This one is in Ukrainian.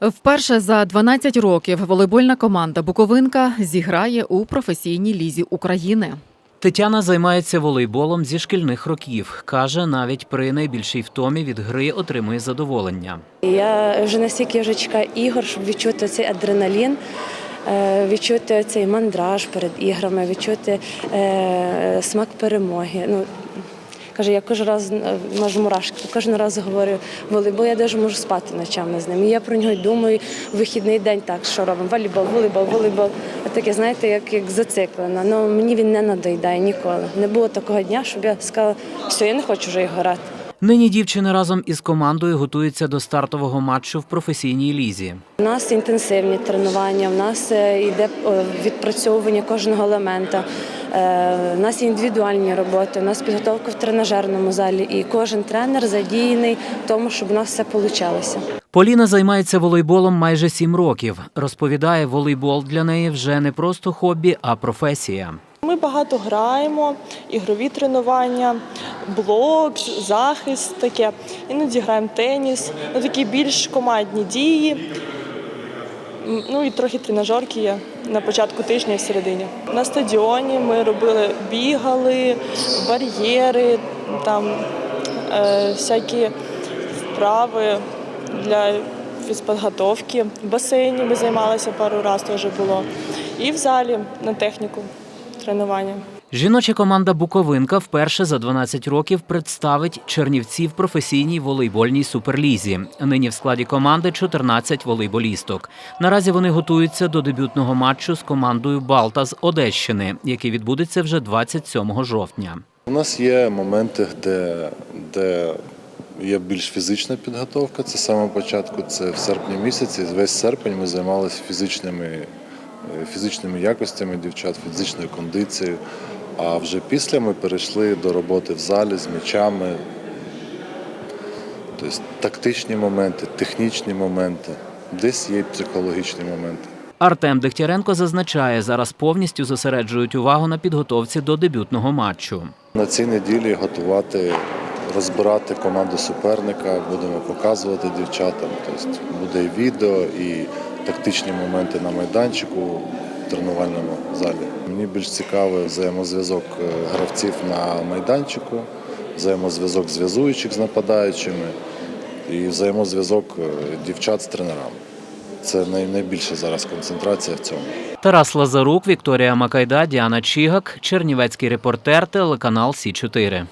Вперше за 12 років волейбольна команда Буковинка зіграє у професійній лізі України. Тетяна займається волейболом зі шкільних років. Каже, навіть при найбільшій втомі від гри отримує задоволення. Я вже настільки вже чекаю ігор, щоб відчути цей адреналін, е, відчути цей мандраж перед іграми, відчути е, смак перемоги. Ну, Каже, я кожен раз е, можу мурашки, кожен раз говорю волейбол, я навіть можу спати ночами з ним. І я про нього думаю вихідний день так, що робимо. Волейбол, волейбол, волейбол. А таке, знаєте, як, як зациклена. Ну мені він не надоїдає ніколи. Не було такого дня, щоб я сказала, все, я не хочу вже їх грати. Нині дівчина разом із командою готується до стартового матчу в професійній лізі. У нас інтенсивні тренування, в нас е, йде відпрацьовування кожного елемента. Е, У нас є індивідуальні роботи, у нас підготовка в тренажерному залі, і кожен тренер задіяний в тому, щоб у нас все вийшло. Поліна займається волейболом майже сім років. Розповідає, волейбол для неї вже не просто хобі, а професія. Ми багато граємо, ігрові тренування, блок, захист таке. Іноді граємо теніс, ну, такі більш командні дії. Ну і трохи тренажерки є на початку тижня і в середині. На стадіоні ми робили, бігали, бар'єри, там е, всякі вправи для фізподготовки. В басейні ми займалися пару разів теж було. І в залі на техніку тренування. Жіноча команда Буковинка вперше за 12 років представить Чернівці в професійній волейбольній суперлізі. Нині в складі команди 14 волейболісток. Наразі вони готуються до дебютного матчу з командою Балта з Одещини, який відбудеться вже 27 жовтня. У нас є моменти, де, де є більш фізична підготовка. Це самого початку, це в серпні місяці. Весь серпень ми займалися фізичними, е, фізичними якостями дівчат, фізичною кондицією. А вже після ми перейшли до роботи в залі з м'ячами. Тобто тактичні моменти, технічні моменти, десь є психологічні моменти. Артем Дегтяренко зазначає, зараз повністю зосереджують увагу на підготовці до дебютного матчу. На цій неділі готувати, розбирати команду суперника, будемо показувати дівчатам. Тобто буде і відео, і тактичні моменти на майданчику тренувальному залі. Мені більш цікавий взаємозв'язок е, гравців на майданчику, взаємозв'язок зв'язуючих з нападаючими і взаємозв'язок е, дівчат з тренерами. Це найбільша зараз концентрація в цьому. Тарас Лазарук, Вікторія Макайда, Діана Чігак, Чернівецький репортер, телеканал Сі 4